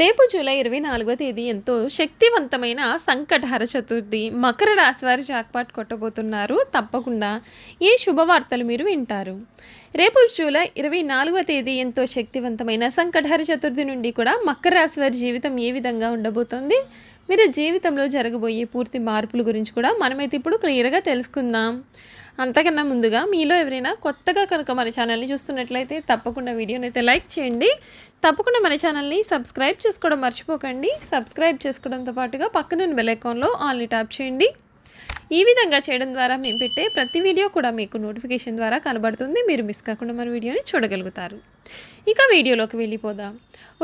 రేపు జూలై ఇరవై నాలుగో తేదీ ఎంతో శక్తివంతమైన సంకటహర చతుర్థి మకర రాశి వారి జాక్పాట్ కొట్టబోతున్నారు. తప్పకుండా ఈ శుభవార్తలు మీరు వింటారు. రేపు జూలై ఇరవై నాలుగవ తేదీ ఎంతో శక్తివంతమైన సంకటహర చతుర్థి నుండి కూడా మకర రాశి వారి జీవితం ఏ విధంగా ఉండబోతోంది? మీరు జీవితంలో జరగబోయే పూర్తి మార్పుల గురించి కూడా మనమైతే ఇప్పుడు క్లియర్గా తెలుసుకుందాం. అంతకన్నా ముందుగా మీలో ఎవరైనా కొత్తగా కనుక మన ఛానల్ని చూస్తున్నట్లయితే తప్పకుండా వీడియోని అయితే లైక్ చేయండి. తప్పకుండా మన ఛానల్ని సబ్స్క్రైబ్ చేసుకోవడం మర్చిపోకండి. సబ్స్క్రైబ్ చేసుకోవడంతో పాటుగా పక్కన బెల్ ఐకాన్లో ఆల్ని ట్యాప్ చేయండి. ఈ విధంగా చేయడం ద్వారా మేము పెట్టే ప్రతి వీడియో కూడా మీకు నోటిఫికేషన్ ద్వారా కనబడుతుంది. మీరు మిస్ కాకుండా మన వీడియోని చూడగలుగుతారు. ఇక వీడియోలోకి వెళ్ళిపోదాం.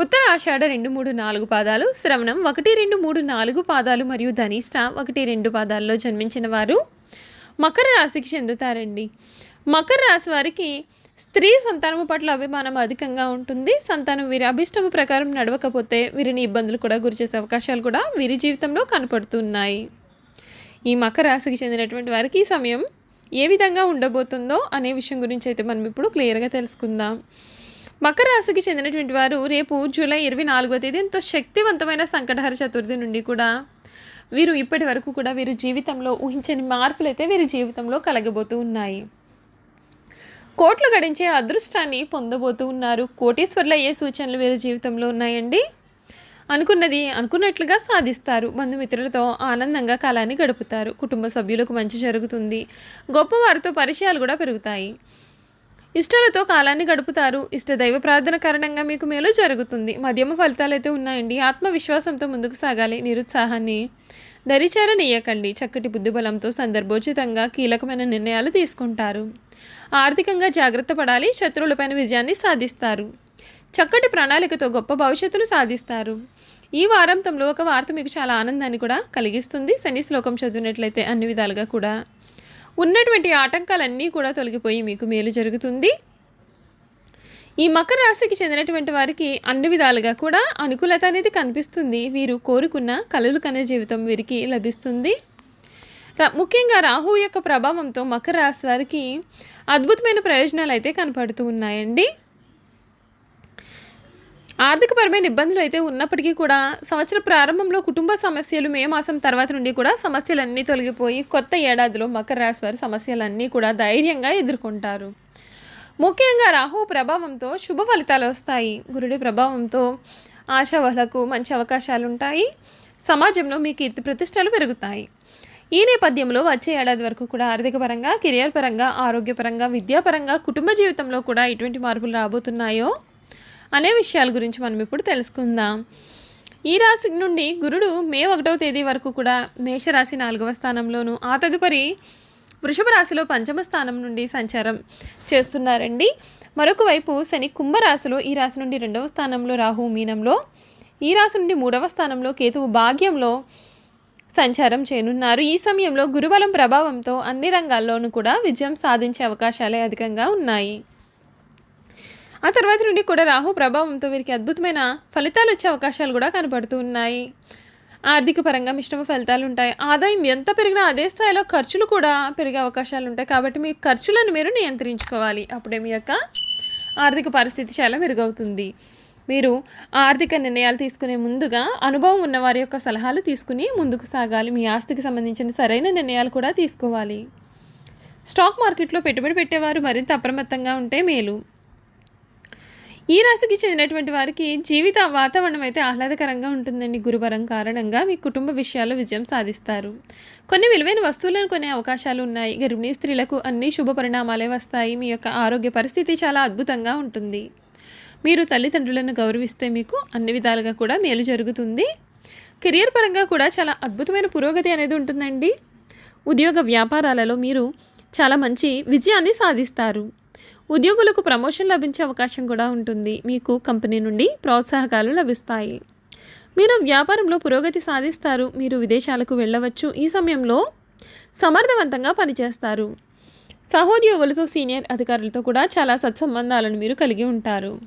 ఉత్తర ఆషాఢ రెండు మూడు నాలుగు పాదాలు శ్రవణం ఒకటి రెండు మూడు నాలుగు పాదాలు మరియు ధనిష్ట ఒకటి రెండు పాదాల్లో జన్మించిన వారు మకర రాశికి చెందుతారండి. మకర రాశి వారికి స్త్రీ సంతానము పట్ల అభిమానం అధికంగా ఉంటుంది. సంతానం వీరి అభిష్టము ప్రకారం నడవకపోతే వీరిని ఇబ్బందులు కూడా గురిచేసే అవకాశాలు కూడా వీరి జీవితంలో కనపడుతున్నాయి. ఈ మకర రాశికి చెందినటువంటి వారికి ఈ సమయం ఏ విధంగా ఉండబోతుందో అనే విషయం గురించి అయితే మనం ఇప్పుడు క్లియర్గా తెలుసుకుందాం. మకర రాశికి చెందినటువంటి వారు రేపు జూలై ఇరవై నాలుగో తేదీ ఎంతో శక్తివంతమైన సంకటహర చతుర్థి నుండి కూడా వీరు ఇప్పటి వరకు కూడా వీరి జీవితంలో ఊహించని మార్పులు అయితే వీరి జీవితంలో కలగబోతూ ఉన్నాయి. కోట్లు గడించే అదృష్టాన్ని పొందబోతూ ఉన్నారు. కోటీశ్వర్లు అయ్యే సూచనలు వీరి జీవితంలో ఉన్నాయండి? అనుకున్నది అనుకున్నట్లుగా సాధిస్తారు. బంధుమిత్రులతో ఆనందంగా కాలాన్ని గడుపుతారు. కుటుంబ సభ్యులకు మంచి జరుగుతుంది. గొప్పవారితో పరిచయాలు కూడా పెరుగుతాయి. ఇష్టాలతో కాలాన్ని గడుపుతారు. ఇష్ట దైవ ప్రార్థన కారణంగా మీకు మేలు జరుగుతుంది. మధ్యమ ఫలితాలు అయితే ఉన్నాయండి. ఆత్మవిశ్వాసంతో ముందుకు సాగాలి. నిరుత్సాహాన్ని దరిచారనీయకండి. చక్కటి బుద్ధిబలంతో సందర్భోచితంగా కీలకమైన నిర్ణయాలు తీసుకుంటారు. ఆర్థికంగా జాగ్రత్త పడాలి. శత్రువులపైన విజయాన్ని సాధిస్తారు. చక్కటి ప్రణాళికతో గొప్ప భవిష్యత్తును సాధిస్తారు. ఈ వారాంతంలో ఒక వార్త మీకు చాలా ఆనందాన్ని కూడా కలిగిస్తుంది. శని శ్లోకం చదివినట్లయితే అన్ని విధాలుగా కూడా ఉన్నటువంటి ఆటంకాలన్నీ కూడా తొలగిపోయి మీకు మేలు జరుగుతుంది. ఈ మకర రాశికి చెందినటువంటి వారికి అన్ని విధాలుగా కూడా అనుకూలత అనేది కనిపిస్తుంది. వీరు కోరుకున్న కలలు కనే జీవితం వీరికి లభిస్తుంది. ముఖ్యంగా రాహు యొక్క ప్రభావంతో మకర రాశి వారికి అద్భుతమైన ప్రయోజనాలు అయితే కనపడుతూ ఉన్నాయండి. ఆర్థికపరమైన ఇబ్బందులు అయితే ఉన్నప్పటికీ కూడా సంవత్సర ప్రారంభంలో కుటుంబ సమస్యలు మే మాసం తర్వాత నుండి కూడా సమస్యలన్నీ తొలగిపోయి కొత్త ఏడాదిలో మకర రాశి వారి సమస్యలన్నీ కూడా ధైర్యంగా ఎదుర్కొంటారు. ముఖ్యంగా రాహు ప్రభావంతో శుభ ఫలితాలు వస్తాయి. గురుడి ప్రభావంతో ఆశావహులకు మంచి అవకాశాలు ఉంటాయి. సమాజంలో మీ కీర్తి ప్రతిష్టలు పెరుగుతాయి. ఈ నేపథ్యంలో వచ్చే ఏడాది వరకు కూడా ఆర్థిక పరంగా కెరియర్ పరంగా ఆరోగ్యపరంగా విద్యాపరంగా కుటుంబ జీవితంలో కూడా ఎటువంటి మార్పులు రాబోతున్నాయో అనే విషయాల గురించి మనం ఇప్పుడు తెలుసుకుందాం. ఈ రాశి నుండి గురుడు మే ఒకటవ తేదీ వరకు కూడా మేషరాశి నాలుగవ స్థానంలోను ఆ తదుపరి వృషభ రాశిలో పంచమ స్థానం నుండి సంచారం చేస్తున్నారండి. మరొక వైపు శని కుంభరాశిలో ఈ రాశి నుండి రెండవ స్థానంలో రాహు మీనంలో ఈ రాశి నుండి మూడవ స్థానంలో కేతువు భాగ్యంలో సంచారం చేయనున్నారు. ఈ సమయంలో గురుబలం ప్రభావంతో అన్ని రంగాల్లోనూ కూడా విజయం సాధించే అవకాశాలే అధికంగా ఉన్నాయి. ఆ తర్వాత నుండి కూడా రాహు ప్రభావంతో వీరికి అద్భుతమైన ఫలితాలు వచ్చే అవకాశాలు కూడా కనపడుతూ ఉన్నాయి. ఆర్థిక పరంగా మిశ్రమ ఫలితాలు ఉంటాయి. ఆదాయం ఎంత పెరిగినా అదే స్థాయిలో ఖర్చులు కూడా పెరిగే అవకాశాలు ఉంటాయి. కాబట్టి మీ ఖర్చులను మీరు నియంత్రించుకోవాలి. అప్పుడే మీ యొక్క ఆర్థిక పరిస్థితి చాలా మెరుగవుతుంది. మీరు ఆర్థిక నిర్ణయాలు తీసుకునే ముందుగా అనుభవం ఉన్న వారి యొక్క సలహాలు తీసుకుని ముందుకు సాగాలి. మీ ఆస్తికి సంబంధించిన సరైన నిర్ణయాలు కూడా తీసుకోవాలి. స్టాక్ మార్కెట్లో పెట్టుబడి పెట్టేవారు మరింత అప్రమత్తంగా ఉంటే మేలు. ఈ రాశికి చెందినటువంటి వారికి జీవిత వాతావరణం అయితే ఆహ్లాదకరంగా ఉంటుందండి. గురువరం కారణంగా మీ కుటుంబ విషయాల్లో విజయం సాధిస్తారు. కొన్ని విలువైన వస్తువులను కొనే అవకాశాలు ఉన్నాయి. గర్భిణీ స్త్రీలకు అన్ని శుభ పరిణామాలే వస్తాయి. మీ యొక్క ఆరోగ్య పరిస్థితి చాలా అద్భుతంగా ఉంటుంది. మీరు తల్లిదండ్రులను గౌరవిస్తే మీకు అన్ని విధాలుగా కూడా మేలు జరుగుతుంది. కెరియర్ పరంగా కూడా చాలా అద్భుతమైన పురోగతి అనేది ఉంటుందండి. ఉద్యోగ వ్యాపారాలలో మీరు చాలా మంచి విజయాన్ని సాధిస్తారు. ఉద్యోగులకు ప్రమోషన్ లభించే అవకాశం కూడా ఉంటుంది. మీకు కంపెనీ నుండి ప్రోత్సాహకాలు లభిస్తాయి. మీరు వ్యాపారంలో పురోగతి సాధిస్తారు. మీరు విదేశాలకు వెళ్ళవచ్చు. ఈ సమయంలో సమర్థవంతంగా పనిచేస్తారు. సహోద్యోగులతో సీనియర్ అధికారులతో కూడా చాలా సత్సంబంధాలను మీరు కలిగి ఉంటారు.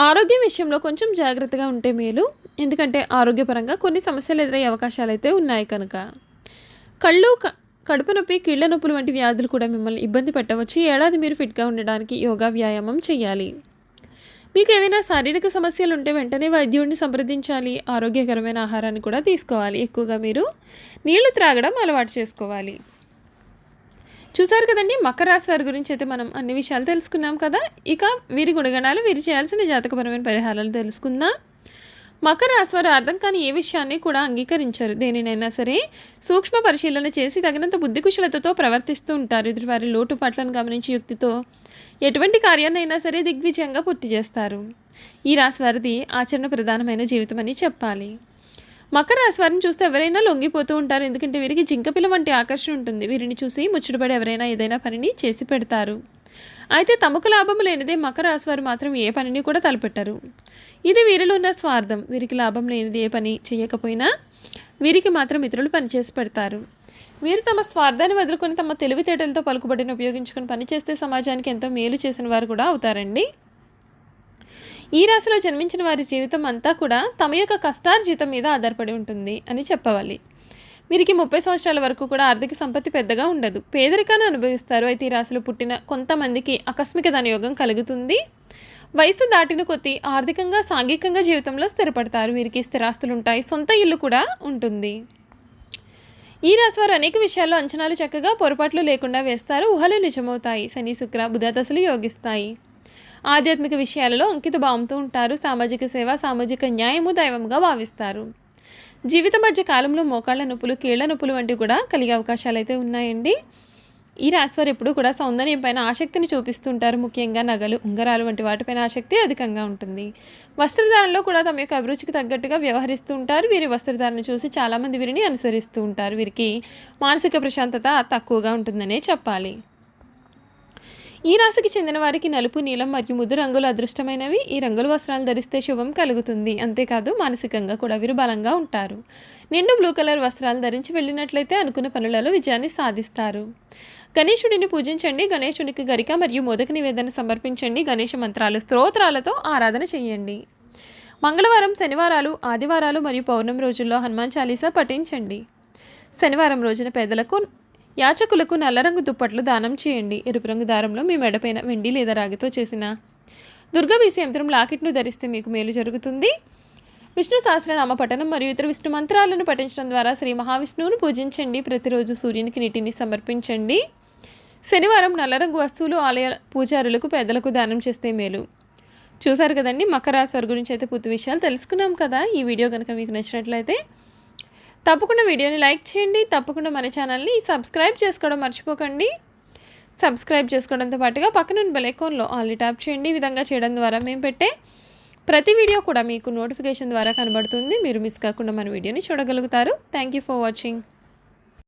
ఆరోగ్యం విషయంలో కొంచెం జాగ్రత్తగా ఉంటే మేలు. ఎందుకంటే ఆరోగ్యపరంగా కొన్ని సమస్యలు ఎదురయ్యే అవకాశాలు అయితే ఉన్నాయి కనుక. కళ్ళు క- కడుపు నొప్పి కీళ్ళ నొప్పులు వంటి వ్యాధులు కూడా మిమ్మల్ని ఇబ్బంది పెట్టవచ్చు. ఏడాది మీరు ఫిట్గా ఉండడానికి యోగా వ్యాయామం చేయాలి. మీకు ఏవైనా శారీరక సమస్యలు ఉంటే వెంటనే వైద్యుడిని సంప్రదించాలి. ఆరోగ్యకరమైన ఆహారాన్ని కూడా తీసుకోవాలి. ఎక్కువగా మీరు నీళ్ళు త్రాగడం అలవాటు చేసుకోవాలి. చూసారు కదండి మకర రాశి వారి గురించి అయితే మనం అన్ని విషయాలు తెలుసుకున్నాం కదా. ఇక వీరి గుణగణాలు వీరు చేయాల్సిన జాతకపరమైన పరిహారాలు తెలుసుకుందాం. మకర రాశివారు అర్థం కాని ఏ విషయాన్ని కూడా అంగీకరించారు. దేనినైనా సరే సూక్ష్మ పరిశీలన చేసి తగినంత బుద్ధి కుశలతతో ప్రవర్తిస్తూ ఉంటారు. ఎదుటివారి లోటుపాట్లను గమనించి యుక్తితో ఎటువంటి కార్యాన్నైనా సరే దిగ్విజయంగా పూర్తి చేస్తారు. ఈ రాశి వారిది ఆచరణ ప్రధానమైన జీవితం అని చెప్పాలి. మకర రాశి వారిని చూస్తే ఎవరైనా లొంగిపోతూ ఉంటారు. ఎందుకంటే వీరికి జింకపిల్ల వంటి ఆకర్షణ ఉంటుంది. వీరిని చూసి ముచ్చటపడి ఎవరైనా ఏదైనా పనిని చేసి పెడతారు. అయితే తమకు లాభం లేనిదే మకర రాశి వారు మాత్రం ఏ పనిని కూడా తలపెట్టరు. ఇది వీరిలో ఉన్న స్వార్థం. వీరికి లాభం లేనిది ఏ పని చేయకపోయినా వీరికి మాత్రం ఇతరులు పనిచేసి పెడతారు. వీరు తమ స్వార్థాన్ని వదులుకొని తమ తెలివితేటలతో పలుకుబడిని ఉపయోగించుకొని పనిచేస్తే సమాజానికి ఎంతో మేలు చేసిన వారు కూడా అవుతారండి. ఈ రాశిలో జన్మించిన వారి జీవితం అంతా కూడా తమ యొక్క కష్టార్జితం మీద ఆధారపడి ఉంటుంది అని చెప్పవాలి. వీరికి ముప్పై సంవత్సరాల వరకు కూడా ఆర్థిక సంపత్తి పెద్దగా ఉండదు. పేదరికాన్ని అనుభవిస్తారు. అయితే ఈ రాశిలో పుట్టిన కొంతమందికి ఆకస్మిక ధనయోగం కలుగుతుంది. వయసు దాటిన కొద్దీ ఆర్థికంగా సాంఘికంగా జీవితంలో స్థిరపడతారు. వీరికి స్థిరాస్తులు ఉంటాయి సొంత ఇల్లు కూడా ఉంటుంది. ఈ రాశి వారు అనేక విషయాల్లో అంచనాలు చక్కగా పొరపాట్లు లేకుండా వేస్తారు. ఊహలు నిజమవుతాయి. శని శుక్ర బుధదశలు యోగిస్తాయి. ఆధ్యాత్మిక విషయాలలో అంకిత భావంతో ఉంటారు. సామాజిక సేవ సామాజిక న్యాయము దైవముగా భావిస్తారు. జీవిత మధ్య కాలంలో మోకాళ్ళ నొప్పులు కీళ్ళ నొప్పులు వంటివి కూడా కలిగే అవకాశాలు అయితే ఉన్నాయండి. ఈ రాశివారు ఎప్పుడూ కూడా సౌందర్యం పైన ఆసక్తిని చూపిస్తుంటారు. ముఖ్యంగా నగలు ఉంగరాలు వంటి వాటిపైన ఆసక్తి అధికంగా ఉంటుంది. వస్త్రధారణలో కూడా తమ యొక్క అభిరుచికి తగ్గట్టుగా వ్యవహరిస్తూ ఉంటారు. వీరి వస్త్రధారణ చూసి చాలామంది వీరిని అనుసరిస్తూ ఉంటారు. వీరికి మానసిక ప్రశాంతత తక్కువగా ఉంటుందనే చెప్పాలి. ఈ రాశికి చెందిన వారికి నలుపు నీలం మరియు ముద్దు రంగులు అదృష్టమైనవి. ఈ రంగుల వస్త్రాలు ధరిస్తే శుభం కలుగుతుంది. అంతేకాదు మానసికంగా కూడా వీరు బలంగా ఉంటారు. నిండు బ్లూ కలర్ వస్త్రాలు ధరించి వెళ్ళినట్లయితే అనుకున్న పనులలో విజయాన్ని సాధిస్తారు. గణేశుడిని పూజించండి. గణేశునికి గరిక మరియు మోదక నివేదన సమర్పించండి. గణేష మంత్రాలు స్తోత్రాలతో ఆరాధన చేయండి. మంగళవారం శనివారాలు ఆదివారాలు మరియు పౌర్ణమి రోజుల్లో హనుమాన్ చాలీసా పఠించండి. శనివారం రోజున పేదలకు యాచకులకు నల్లరంగు దుప్పట్లు దానం చేయండి. ఎరుపు రంగు దారంలో మీ మెడపైన వెండి లేదా రాగితో చేసిన దుర్గాబీసి యంత్రం లాకెట్ను ధరిస్తే మీకు మేలు జరుగుతుంది. విష్ణు సహస్రనామ పఠనం మరియు ఇతర విష్ణు మంత్రాలను పఠించడం ద్వారా శ్రీ మహావిష్ణువును పూజించండి. ప్రతిరోజు సూర్యునికి నీటిని సమర్పించండి. శనివారం నల్లరంగు వస్తువులు ఆలయ పూజారులకు పేదలకు దానం చేస్తే మేలు. చూసారు కదండి మకర రాశి వారి గురించి అయితే పూర్తి విషయాలు తెలుసుకున్నాం కదా. ఈ వీడియో కనుక మీకు నచ్చినట్లయితే తప్పకుండా వీడియోని లైక్ చేయండి. తప్పకుండా మన ఛానల్ని సబ్స్క్రైబ్ చేసుకోవడం మర్చిపోకండి. సబ్స్క్రైబ్ చేసుకోవడంతో పాటుగా పక్కన బెల్ ఐకాన్లో ఆల్రెడీ ట్యాప్ చేయండి. ఈ విధంగా చేయడం ద్వారా మేము పెట్టే ప్రతి వీడియో కూడా మీకు నోటిఫికేషన్ ద్వారా కనబడుతుంది. మీరు మిస్ కాకుండా మన వీడియోని చూడగలుగుతారు. Thank you for watching.